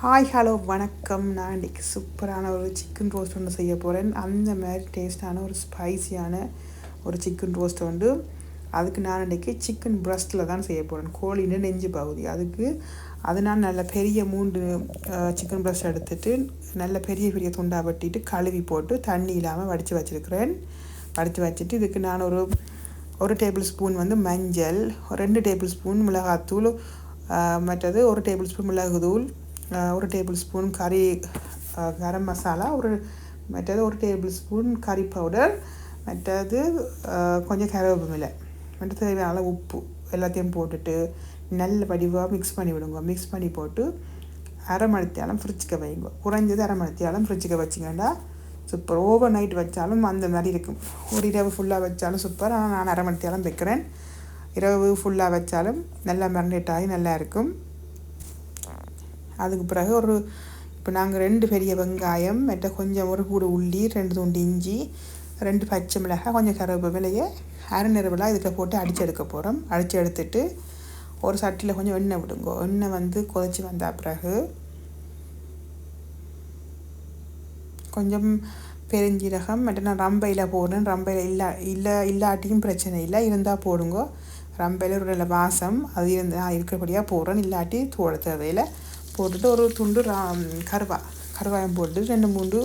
Hi hello வணக்கம். நான் இன்றைக்கி சூப்பரான ஒரு சிக்கன் ரோஸ்ட் ஒன்று செய்ய போகிறேன் அந்த மாதிரி டேஸ்டான ஒரு ஸ்பைசியான ஒரு சிக்கன் ரோஸ்ட் உண்டு. அதுக்கு நான் இன்றைக்கி சிக்கன் பிரஸ்ட்டில் தான் செய்ய போகிறேன் கோழின்னு நெஞ்சு பகுதி. அதுக்கு அது நான் நல்ல பெரிய மூன்று சிக்கன் பிரஸ்ட் எடுத்துட்டு நல்ல பெரிய பெரிய துண்டாக வெட்டிட்டு கழுவி போட்டு தண்ணி இல்லாமல் வடித்து வச்சுருக்கிறேன். வடித்து வச்சுட்டு இதுக்கு நான் ஒரு ஒரு டேபிள் ஸ்பூன் வந்து மஞ்சள் ரெண்டு டேபிள் ஸ்பூன் மிளகாத்தூள் மற்றது ஒரு டேபிள் ஸ்பூன் மிளகுத்தூள் ஒரு டேபிள் ஸ்பூன் கறி கரம் மசாலா ஒரு மற்றது ஒரு டேபிள் ஸ்பூன் கறி பவுடர் மற்றது கொஞ்சம் கருவேப்பமில்லை மற்ற தேவையான உப்பு எல்லாத்தையும் போட்டுட்டு நல்ல வடிவாக மிக்ஸ் பண்ணி விடுங்க. மிக்ஸ் பண்ணி போட்டு அரை மணித்தாலும் ஃப்ரிட்ஜுக்கு வைங்க. குறைஞ்சது அரை மணித்தாலும் ஃப்ரிட்ஜுக்கு வச்சிங்கன்னா சூப்பர் ஓவர் நைட் வச்சாலும் அந்த மாதிரி இருக்கும். ஒரு இரவு ஃபுல்லாக வச்சாலும் சூப்பர் ஆனால் நான் அரை மணித்தாலும் வைக்கிறேன். இரவு ஃபுல்லாக வச்சாலும் நல்லா மெரினேட் ஆகி நல்லா இருக்கும். அதுக்கு பிறகு ஒரு இப்போ நாங்கள் ரெண்டு பெரிய வெங்காயம் மற்ற கொஞ்சம் ஒரு கூடு உள்ளி ரெண்டு துண்டு இஞ்சி ரெண்டு பச்சை மிளகாய் கொஞ்சம் கருவேப்பிலையை அரை நிறவெல்லாம் இதில் போட்டு அடித்து எடுக்க போகிறோம் அடித்து எடுத்துட்டு ஒரு சட்டியில் கொஞ்சம் எண்ணெய் விடுங்க. எண்ணெய் வந்து கொதிச்சு வந்த பிறகு கொஞ்சம் பெருஞ்சீரகம் மட்டும் நான் ரம்பையில் போடுறேன். ரம்பையில் இல்லை இல்லை இல்லாட்டியும் பிரச்சனை இல்லை. இருந்தால் போடுங்க. ரம்பையில் ஒரு நல்ல வாசம் அது இருந்தால் இருக்கிறபடியாக போடுறேன். இல்லாட்டி தோட போட்டுட்டு ஒரு துண்டு ரா கருவா கருவாயம் போட்டு ரெண்டு மூண்டு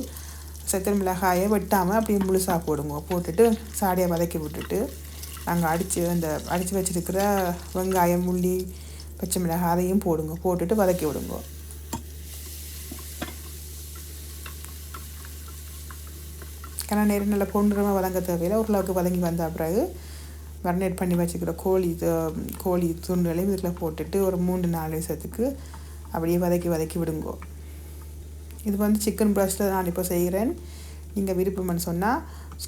சக்கரை மிளகாயை வெட்டாமல் அப்படியே முழுசாக போடுங்க. போட்டுட்டு சாடியை வதக்கி விட்டுட்டு நாங்கள் அடித்து அந்த அடித்து வச்சுருக்கிற வெங்காயம் உள்ளி பச்சை மிளகாய் அதையும் போடுங்க. போட்டுட்டு வதக்கி விடுங்க. ஏன்னா நேரம் நல்லா பொன்றுமாக வதங்க தேவையில்லை. ஓரளவுக்கு வதங்கி வந்த பிறகு மரினேட் பண்ணி வச்சுக்கிற கோழி கோழி துண்டுகளையும் இதில் போட்டுட்டு ஒரு மூன்று நாலு நிமிஷத்துக்கு அப்படியே வதக்கி வதக்கி விடுங்கோ. இது வந்து சிக்கன் ப்ரஸ்ட்டில் நான் இப்போ செய்கிறேன். நீங்கள் விருப்பம்னு சொன்னால்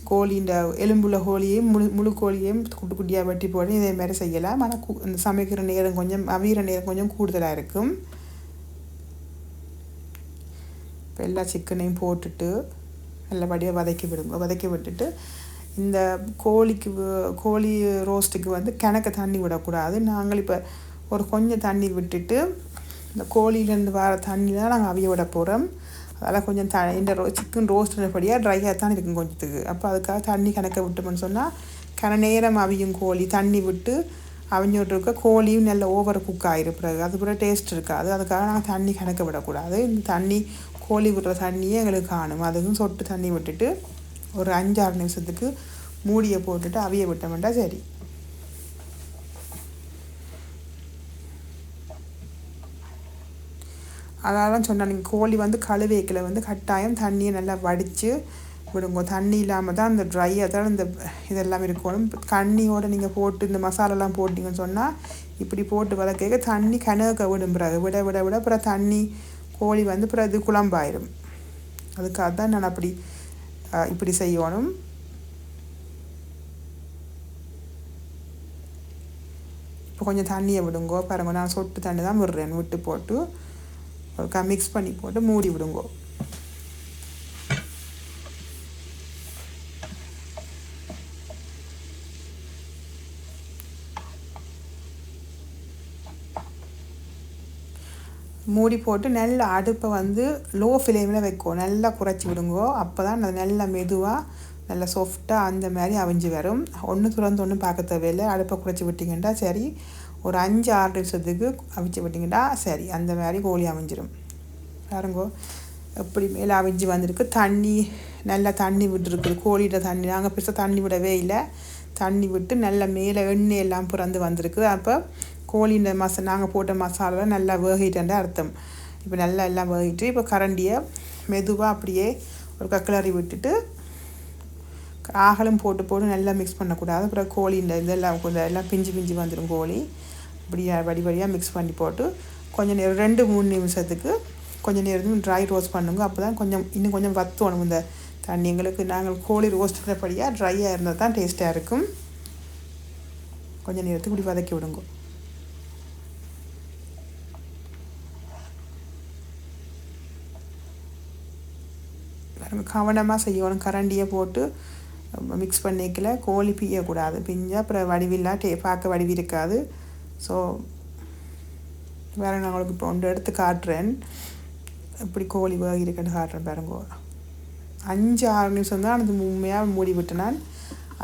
கோழின்ற இந்த எலும்புள்ள கோழியையும் முழு முழு கோழியையும் குட்டி குட்டியாக வெட்டி போட்டு இதே மாதிரி செய்யலாம். ஆனால் கு இந்த சமைக்கிற நேரம் கொஞ்சம் அவிகிற நேரம் கொஞ்சம் கூடுதலாக இருக்கும். இப்போ எல்லா சிக்கனையும் போட்டுட்டு நல்லபடியாக வதக்கி விடுங்க. வதக்கி விட்டுட்டு இந்த கோழிக்கு கோழி ரோஸ்ட்டுக்கு வந்து கிணக்க தண்ணி விடக்கூடாது. நாங்கள் இப்போ ஒரு கொஞ்சம் தண்ணி விட்டுட்டு இந்த கோழியிலேருந்து வர தண்ணி தான் நாங்கள் அவிய விட போகிறோம் அதெல்லாம் கொஞ்சம் த இந்த ரோ சிக்கன் ரோஸ்ட்னபடியாக ட்ரையாக தான் இருக்கும் கொஞ்சத்துக்கு. அப்போ அதுக்காக தண்ணி கணக்க விட்டோம்னு சொன்னால் கன நேரம் அவியும் கோழி தண்ணி விட்டு அவிஞ்சு விட்டுருக்க கோழியும் நல்ல ஓவர் குக் ஆகிரும் பிறகு. அது பிறகு டேஸ்ட் இருக்காது. அதுக்காக நாங்கள் தண்ணி கணக்க விடக்கூடாது. இந்த தண்ணி கோழி விடுற தண்ணியே எங்களுக்கு காணும். அதுக்கும் சொட்டு தண்ணி விட்டுட்டு ஒரு அஞ்சாறு நிமிஷத்துக்கு மூடியை போட்டுட்டு அவிய விட்டோம்ட்டா சரி. அதெல்லாம் சொன்னேன் நீங்கள் கோழி வந்து கழுவேக்கில் வந்து கட்டாயம் தண்ணியை நல்லா வடித்து விடுங்க. தண்ணி இல்லாமல் தான் அந்த ட்ரையாக தான் இந்த இதெல்லாம் இருக்கணும். தண்ணியோடு நீங்கள் போட்டு இந்த மசாலாலாம் போட்டிங்கன்னு சொன்னால் இப்படி போட்டு வளர்க்க தண்ணி கணக்க விடும் பிறகு விட விட விட அப்புறம் தண்ணி கோழி வந்து அப்புறம் இது குழம்பாயிரும். அதுக்காக தான் நான் அப்படி இப்படி செய்யணும். இப்போ கொஞ்சம் தண்ணியை விடுங்கோ பாருங்க நான் சொட்டு தண்ணி தான் விடுறேன். விட்டு போட்டு ஒருக்கா மிக்ஸ் பண்ணி போட்டு மூடி விடுங்கோ. மூடி போட்டு நல்ல அடுப்பை வந்து லோ ஃப்ளேமில் வைக்கும் நல்லா குறைச்சி விடுங்கோ. அப்போ தான் அது நல்லா மெதுவாக நல்லா சாஃப்டாக அந்த மாதிரி அவிஞ்சு வரும். ஒன்று துறந்து ஒன்றும் பார்க்க தேவையில்லை. அடுப்பை குறைச்சி விட்டிங்கன்னா சரி ஒரு அஞ்சு ஆறு நிமிஷத்துக்கு அவிச்சு விட்டிங்கன்னா சரி அந்த மாதிரி கோழி அமைஞ்சிடும் பாருங்கோ எப்படி மேலே அவிஞ்சு வந்திருக்கு. தண்ணி நல்லா தண்ணி விட்டுருக்குது. கோழியோட தண்ணி நாங்கள் பெருசாக தண்ணி விடவே இல்லை. தண்ணி விட்டு நல்லா மேலே எண்ணெய் எல்லாம் பிறந்து வந்திருக்கு. அப்போ கோழியின் மசா நாங்கள் போட்ட மசாலா நல்லா வேகிட்டேன் அர்த்தம். இப்போ நல்லா எல்லாம் வேகிட்டு இப்போ கரண்டியை மெதுவாக அப்படியே ஒரு கக்கிளறி விட்டுட்டு ஆகலும் போட்டு போட்டு நல்லா மிக்ஸ் பண்ணக்கூடாது. அப்புறம் கோழி இந்த இதெல்லாம் கொஞ்சம் எல்லாம் பிஞ்சு பிஞ்சு வந்துடும் கோழி. இப்படியா வடிவடியாக மிக்ஸ் பண்ணி போட்டு கொஞ்சம் நேரம் ரெண்டு மூணு நிமிஷத்துக்கு கொஞ்சம் நேரம் ட்ரை ரோஸ்ட் பண்ணுங்க. அப்போ தான் கொஞ்சம் இன்னும் கொஞ்சம் வத்தணும். இந்த தண்ணி எங்களுக்கு நாங்கள் கோழி ரோஸ்ட் பண்ணுறபடியாக ட்ரையாக இருந்தால் தான் டேஸ்ட்டாக இருக்கும். கொஞ்சம் நேரத்துக்கு இப்படி வதக்கி விடுங்க. கவனமாக செய்யணும். கரண்டியை போட்டு மிக்ஸ் பண்ணிக்கல. கோழி பிய்யக்கூடாது. பிஞ்சால் அப்புறம் வடிவில்லா டே பார்க்க வடிவு இருக்காது. ஸோ வேறு நான் உங்களுக்கு இப்போ ஒன்று எடுத்து காட்டுறேன். இப்படி கோழி வேக இருக்குன்னு காட்டுறேன் பாருங்க. அஞ்சு ஆறு நிமிஷம் தான் அது உண்மையாக மூடி விட்டு நான்.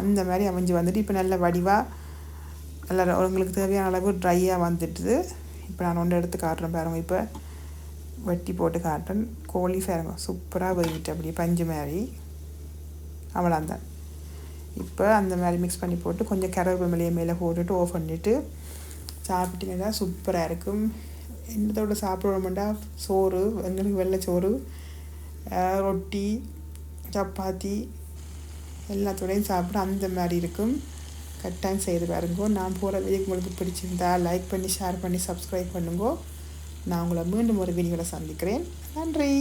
அந்த மாதிரி அமைஞ்சு வந்துட்டு இப்போ நல்ல வடிவாக நல்லா உங்களுக்கு தேவையான அளவு ட்ரையாக வந்துட்டுது. இப்போ நான் ஒன்று எடுத்து காட்டுறேன் பாருங்க. இப்போ வெட்டி போட்டு காட்டுறேன். கோழி பாருங்க சூப்பராக வேகிட்டு அப்படியே பஞ்சு மாதிரி. அவ்வளோந்தான் இப்போ அந்த மாதிரி மிக்ஸ் பண்ணி போட்டு கொஞ்சம் கரவேப்பிலையை மேலே மேலே போட்டுட்டு ஆஃப் பண்ணிவிட்டு சாப்பிட்டீங்கன்னா சூப்பராக இருக்கும். என்னத்தோட சாப்பிடுவோம்டா சோறு எங்களுக்கு வெள்ளை சோறு ரொட்டி சப்பாத்தி எல்லாத்தோடையும் சாப்பிட அந்த மாதிரி இருக்கும். கட்டாயம் செய்து பாருங்க. நான் போகிற வீடியோ உங்களுக்கு பிடிச்சிருந்தா லைக் பண்ணி ஷேர் பண்ணி சப்ஸ்கிரைப் பண்ணுங்க. நான் உங்களை மீண்டும் ஒரு வீடியோவில் சந்திக்கிறேன். நன்றி.